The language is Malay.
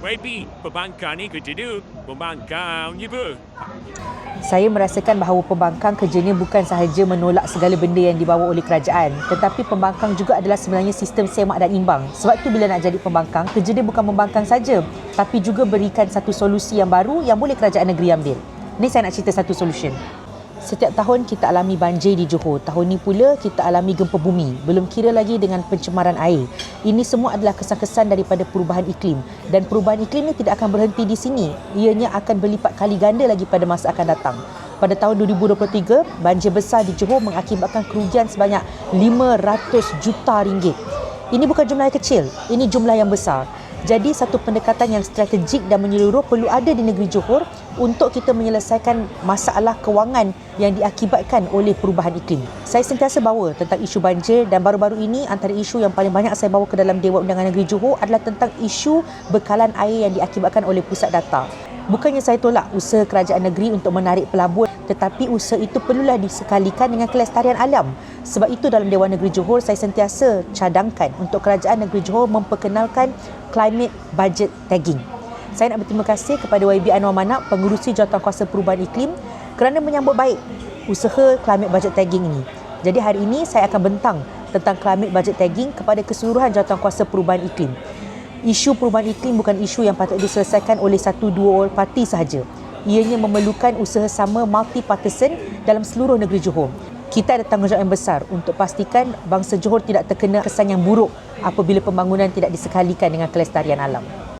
YB, pembangkang ni kerja dia. Pembangkang je apa? Saya merasakan bahawa pembangkang kerjanya bukan sahaja menolak segala benda yang dibawa oleh kerajaan tetapi pembangkang juga adalah sebenarnya sistem semak dan imbang. Sebab tu bila nak jadi pembangkang, kerja dia bukan membangkang saja tapi juga berikan satu solusi yang baru yang boleh kerajaan negeri ambil. Ni saya nak cerita satu solution. Setiap tahun kita alami banjir di Johor. Tahun ni pula kita alami gempa bumi. Belum kira lagi dengan pencemaran air. Ini semua adalah kesan-kesan daripada perubahan iklim. Dan perubahan iklim ni tidak akan berhenti di sini. Ianya akan berlipat kali ganda lagi pada masa akan datang. Pada tahun 2023, banjir besar di Johor mengakibatkan kerugian sebanyak 500 juta ringgit. Ini bukan jumlah yang kecil, ini jumlah yang besar. Jadi satu pendekatan yang strategik dan menyeluruh perlu ada di negeri Johor untuk kita menyelesaikan masalah kewangan yang diakibatkan oleh perubahan iklim. Saya sentiasa bawa tentang isu banjir dan baru-baru ini antara isu yang paling banyak saya bawa ke dalam Dewan Undangan Negeri Johor adalah tentang isu bekalan air yang diakibatkan oleh pusat data. Bukannya saya tolak usaha kerajaan negeri untuk menarik pelabuhan tetapi usaha itu perlulah disekalikan dengan kelestarian alam. Sebab itu dalam Dewan Negeri Johor saya sentiasa cadangkan untuk kerajaan negeri Johor memperkenalkan climate budget tagging. Saya nak berterima kasih kepada YB Anwar Manak, pengurusi Jawatankuasa Perubahan Iklim kerana menyambut baik usaha climate budget tagging ini. Jadi hari ini saya akan bentang tentang climate budget tagging kepada keseluruhan Jawatankuasa Perubahan Iklim. Isu perubahan iklim bukan isu yang patut diselesaikan oleh satu dua orang parti sahaja. Ianya memerlukan usaha sama multi-partisan dalam seluruh negeri Johor. Kita ada tanggungjawab yang besar untuk pastikan bangsa Johor tidak terkena kesan yang buruk apabila pembangunan tidak disekalikan dengan kelestarian alam.